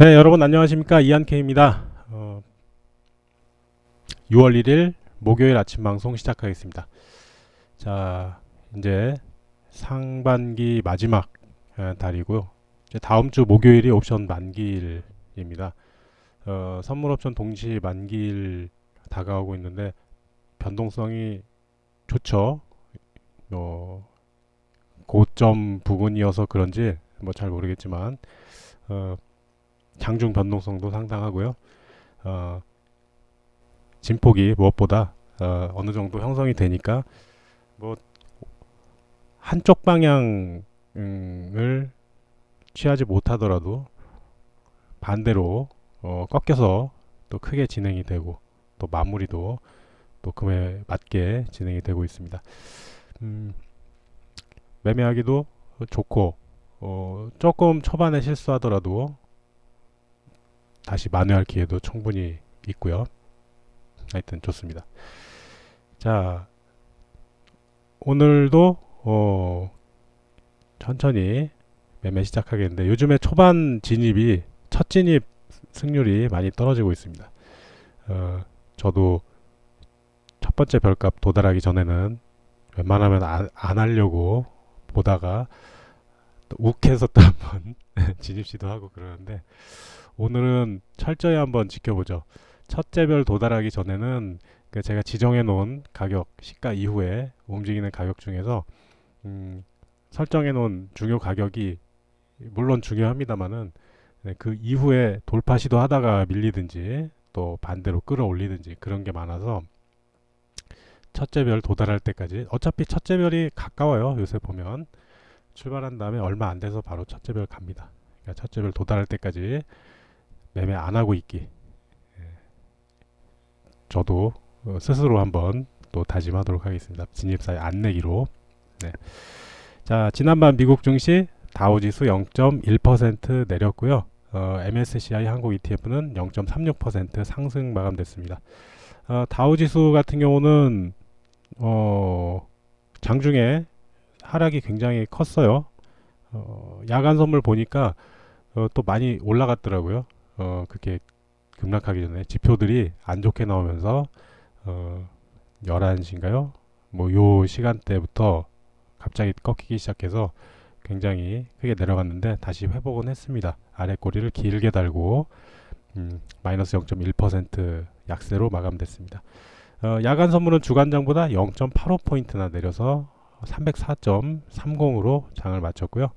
네, 여러분 안녕하십니까 이한케입니다. 어, 6월 1일 목요일 아침 방송 시작하겠습니다. 자, 이제 상반기 마지막 어, 달이고요. 이제 다음 주 목요일이 옵션 만기일입니다. 어, 선물 옵션 동시 만기일 다가오고 있는데 변동성이 좋죠. 어, 고점 부분이어서 그런지 뭐 잘 모르겠지만 어, 장중 변동성도 상당하고요. 어, 진폭이 무엇보다 어, 어느 정도 형성이 되니까 뭐 한쪽 방향을 취하지 못하더라도 반대로 어, 꺾여서 또 크게 진행이 되고 또 마무리도 또 금에 맞게 진행이 되고 있습니다. 음, 매매하기도 좋고 어, 조금 초반에 실수하더라도 다시 만회할 기회도 충분히 있고요. 하여튼 좋습니다. 자, 오늘도 어, 천천히 매매 시작하겠는데 요즘에 초반 진입이 첫 진입 승률이 많이 떨어지고 있습니다. 어, 저도 첫 번째 별값 도달하기 전에는 웬만하면 안, 안 하려고 보다가 또 욱해서 또 한번 진입 시도하고 그러는데 오늘은 철저히 한번 지켜보죠. 첫째 별 도달하기 전에는 그 제가 지정해 놓은 가격 시가 이후에 움직이는 가격 중에서 음, 설정해 놓은 중요 가격이 물론 중요합니다만은 네, 그 이후에 돌파 시도 하다가 밀리든지 또 반대로 끌어올리든지 그런 게 많아서 첫째 별 도달할 때까지 어차피 첫째 별이 가까워요. 요새 보면. 출발한 다음에 얼마 안 돼서 바로 첫째 별 갑니다. 그러니까 첫째 별 도달할 때까지 매매 안 하고 있기. 예. 저도 어, 스스로 한번 또 다짐하도록 하겠습니다. 진입사에 안 내기로. 네. 자, 지난밤 미국 증시 다우지수 0.1% 내렸고요. 어, MSCI 한국 ETF는 0.36% 상승 마감됐습니다. 어, 다우지수 같은 경우는 어, 장중에 하락이 굉장히 컸어요. 어, 야간 선물 보니까 어, 또 많이 올라갔더라고요. 어, 그렇게 급락하기 전에 지표들이 안 좋게 나오면서 어, 11시인가요? 뭐 요 시간대부터 갑자기 꺾이기 시작해서 굉장히 크게 내려갔는데 다시 회복은 했습니다. 아래 꼬리를 길게 달고 음, 마이너스 0.1% 약세로 마감됐습니다. 어, 야간 선물은 주간장보다 0.85포인트나 내려서 304.30으로 장을 마쳤고요.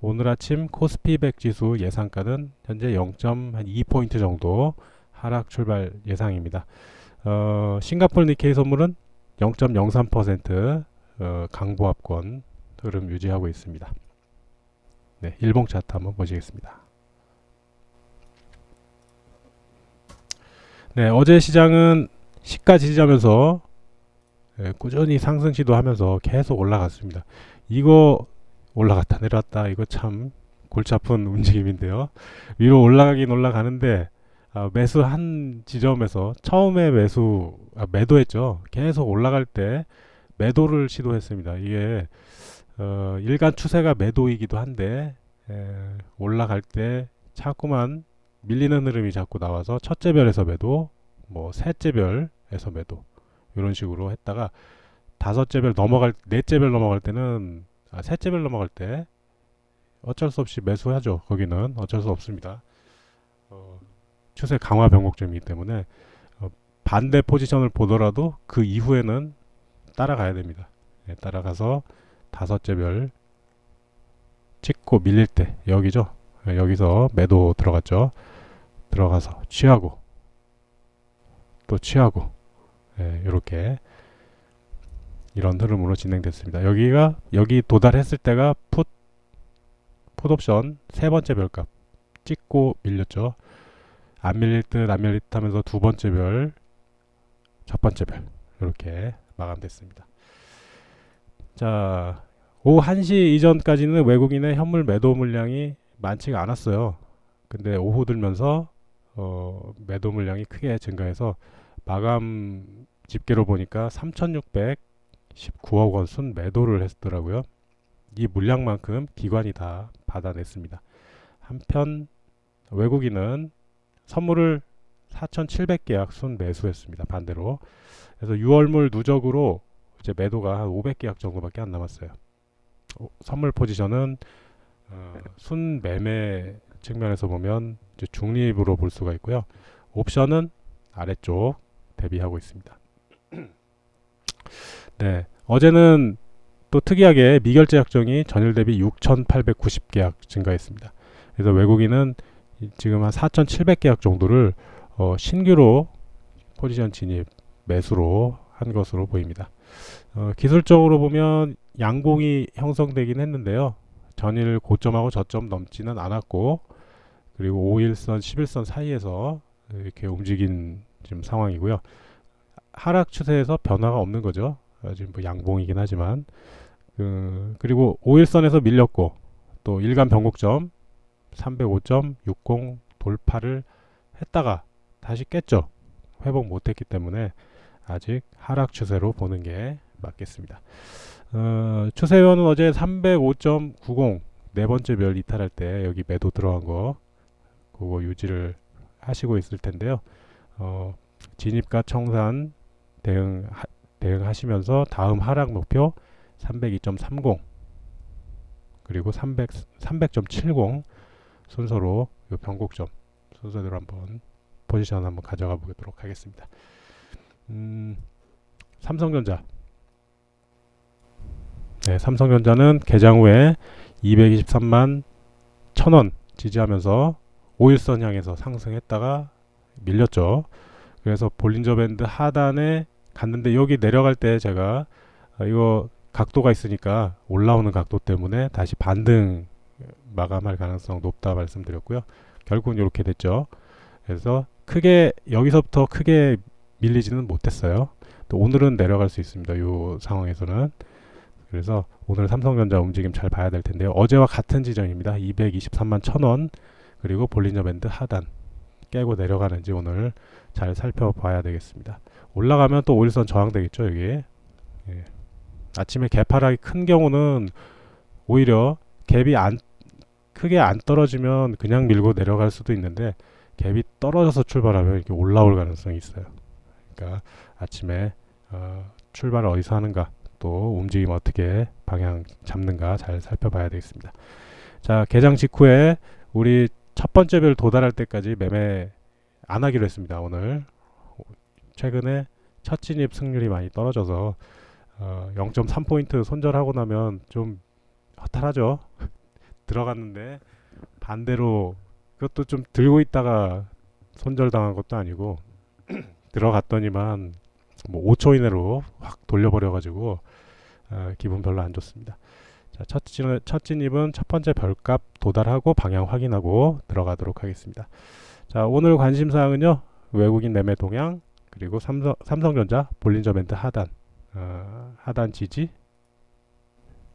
오늘 아침 코스피 100 지수 예상가는 현재 0.2포인트 정도 하락 출발 예상입니다. 어, 싱가폴 니케이 선물은 0.03% 어, 강보합권 흐름 유지하고 있습니다. 네, 일봉 차트 한번 보시겠습니다. 네, 어제 시장은 시가 지지하면서 예, 꾸준히 상승 시도하면서 계속 올라갔습니다. 이거 올라갔다 내려왔다 이거 참 골치 아픈 움직임인데요. 위로 올라가긴 올라가는데 아, 매수 한 지점에서 처음에 매수 아, 매도했죠. 계속 올라갈 때 매도를 시도했습니다. 이게 어, 일간 추세가 매도이기도 한데 에, 올라갈 때 자꾸만 밀리는 흐름이 자꾸 나와서 첫째 별에서 매도, 뭐 셋째 별에서 매도 이런 식으로 했다가 다섯째 별 넘어갈 넷째 별 넘어갈 때는 아, 셋째 별 넘어갈 때 어쩔 수 없이 매수하죠. 거기는 어쩔 수 없습니다. 어, 추세 강화 변곡점이기 때문에 어, 반대 포지션을 보더라도 그 이후에는 따라가야 됩니다. 네, 따라가서 다섯째 별 찍고 밀릴 때 여기죠. 네, 여기서 매도 들어갔죠. 들어가서 취하고 또 취하고 이렇게 이런 흐름으로 진행됐습니다. 여기가 여기 도달했을 때가 풋 풋 옵션 세 번째 별값 찍고 밀렸죠. 안 밀릴 듯 안 밀릴 듯 하면서 두 번째 별, 첫 번째 별 이렇게 마감됐습니다. 자, 오후 1시 이전까지는 외국인의 현물 매도 물량이 많지가 않았어요. 근데 오후 들면서 어, 매도 물량이 크게 증가해서 마감 집계로 보니까 3,600 19억 원 순 매도를 했더라고요. 이 물량만큼 기관이 다 받아냈습니다. 한편 외국인은 선물을 4,700계약 순 매수했습니다. 반대로. 그래서 6월물 누적으로 이제 매도가 한 500계약 정도밖에 안 남았어요. 어, 선물 포지션은 어, 순 매매 측면에서 보면 이제 중립으로 볼 수가 있고요. 옵션은 아래쪽 대비하고 있습니다. 네, 어제는 또 특이하게 미결제 약정이 전일 대비 6,890계약 증가했습니다. 그래서 외국인은 이- 지금 한 4,700계약 정도를 어, 신규로 포지션 진입 매수로 한 것으로 보입니다. 어, 기술적으로 보면 양봉이 형성되긴 했는데요. 전일 고점하고 저점 넘지는 않았고 그리고 5일선, 11선 사이에서 이렇게 움직인 지금 상황이고요. 하락 추세에서 변화가 없는 거죠. 어, 지금 뭐 양봉이긴 하지만 그, 그리고 5일선에서 밀렸고 또 일간 변곡점 305.60 돌파를 했다가 다시 깼죠. 회복 못했기 때문에 아직 하락 추세로 보는 게 맞겠습니다. 어, 추세원은 어제 305.90 네 번째 별 이탈할 때 여기 매도 들어간 거 그거 유지를 하시고 있을 텐데요. 어, 진입과 청산 대응 하, 대응하시면서 다음 하락 목표 302.30 그리고 300 300.70 순서로 이 변곡점 순서대로 한번 포지션 한번 가져가 보도록 하겠습니다. 음, 삼성전자 네, 삼성전자는 개장 후에 223만 1000원 지지하면서 5일선 향해서 상승했다가 밀렸죠. 그래서 볼린저 밴드 하단에 갔는데 여기 내려갈 때 제가 어, 이거 각도가 있으니까 올라오는 각도 때문에 다시 반등 마감할 가능성 높다 말씀드렸고요. 결국은 이렇게 됐죠. 그래서 크게 여기서부터 크게 밀리지는 못했어요. 또 오늘은 내려갈 수 있습니다. 이 상황에서는 그래서 오늘 삼성전자 움직임 잘 봐야 될 텐데요. 어제와 같은 지점입니다. 223만 1000원 그리고 볼린저 밴드 하단 깨고 내려가는지 오늘 잘 살펴봐야 되겠습니다. 올라가면 또 5일선 저항되겠죠 여기 예. 아침에 개파락이 큰 경우는 오히려 갭이 안 크게 안 떨어지면 그냥 밀고 내려갈 수도 있는데 갭이 떨어져서 출발하면 이렇게 올라올 가능성이 있어요. 그러니까 아침에 어, 출발을 어디서 하는가 또 움직임 어떻게 방향 잡는가 잘 살펴봐야 되겠습니다. 자 개장 직후에 우리 첫 번째 별 도달할 때까지 매매 안 하기로 했습니다. 오늘 최근에 첫 진입 승률이 많이 떨어져서 어, 0.3포인트 손절하고 나면 좀 허탈하죠. 들어갔는데 반대로 그것도 좀 들고 있다가 손절당한 것도 아니고 들어갔더니만 뭐 5초 이내로 확 돌려버려가지고 어, 기분 별로 안 좋습니다. 자, 첫, 진, 첫 진입은 첫 번째 별값 도달하고 방향 확인하고 들어가도록 하겠습니다. 자, 오늘 관심사항은요. 외국인 매매 동향 그리고 삼성, 삼성전자 볼린저 밴드 하단 어, 하단 지지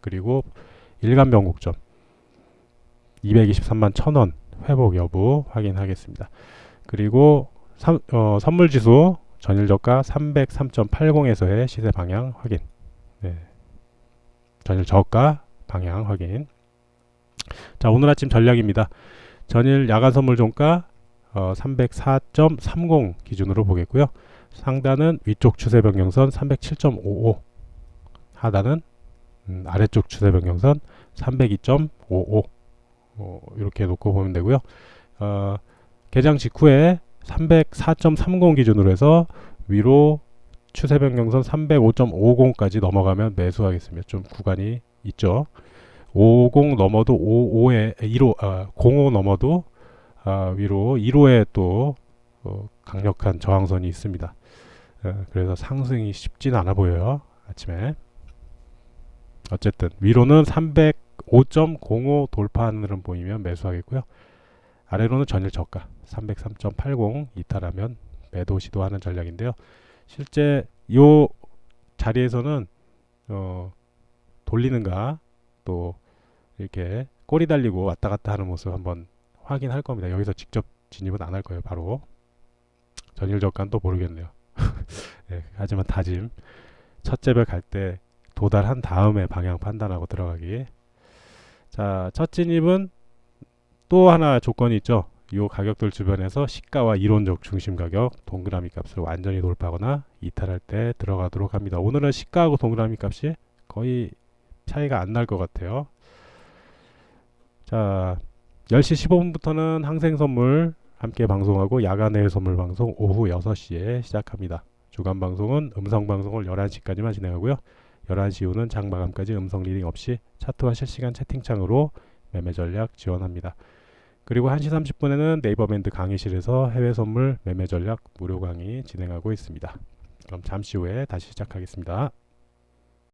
그리고 일간 변곡점 223만 1000원 회복 여부 확인하겠습니다. 그리고 삼, 어, 선물 지수 전일 저가 303.80에서의 시세 방향 확인. 네. 전일 저가 방향 확인. 자, 오늘 아침 전략입니다. 전일 야간 선물 종가 어, 304.30 기준으로 보겠고요. 상단은 위쪽 추세 변경선 307.55, 하단은 음, 아래쪽 추세 변경선 302.55 어, 이렇게 놓고 보면 되고요. 어, 개장 직후에 304.30 기준으로 해서 위로 추세 변경선 305.50까지 넘어가면 매수하겠습니다. 좀 구간이 있죠. 50 넘어도 55에 15 아, 05 넘어도 아, 위로 1호에 또 어, 강력한 저항선이 있습니다. 어, 그래서 상승이 쉽진 않아 보여요. 아침에. 어쨌든 위로는 305.05 돌파하는 흐름 보이면 매수하겠고요. 아래로는 전일 저가 303.80 이탈하면 매도 시도하는 전략인데요. 실제 이 자리에서는 어, 돌리는가 또 이렇게 꼬리 달리고 왔다 갔다 하는 모습 한번 확인할 겁니다. 여기서 직접 진입은 안 할 거예요. 바로 전일 저가는 또 모르겠네요. 네, 하지만 다짐 첫째 별갈때 도달한 다음에 방향 판단하고 들어가기. 자, 첫 진입은 또 하나 조건이 있죠. 이 가격들 주변에서 시가와 이론적 중심 가격 동그라미 값을 완전히 돌파하거나 이탈할 때 들어가도록 합니다. 오늘은 시가하고 동그라미 값이 거의 차이가 안 날 것 같아요. 자, 10시 15분부터는 항생 선물 함께 방송하고 야간의 선물 방송 오후 6시에 시작합니다. 주간 방송은 음성 방송을 11시까지만 진행하고요. 11시 이후는 장 마감까지 음성 리딩 없이 차트와 실시간 채팅창으로 매매 전략 지원합니다. 그리고 1시 30분에는 네이버 밴드 강의실에서 해외 선물 매매 전략 무료 강의 진행하고 있습니다. 그럼 잠시 후에 다시 시작하겠습니다.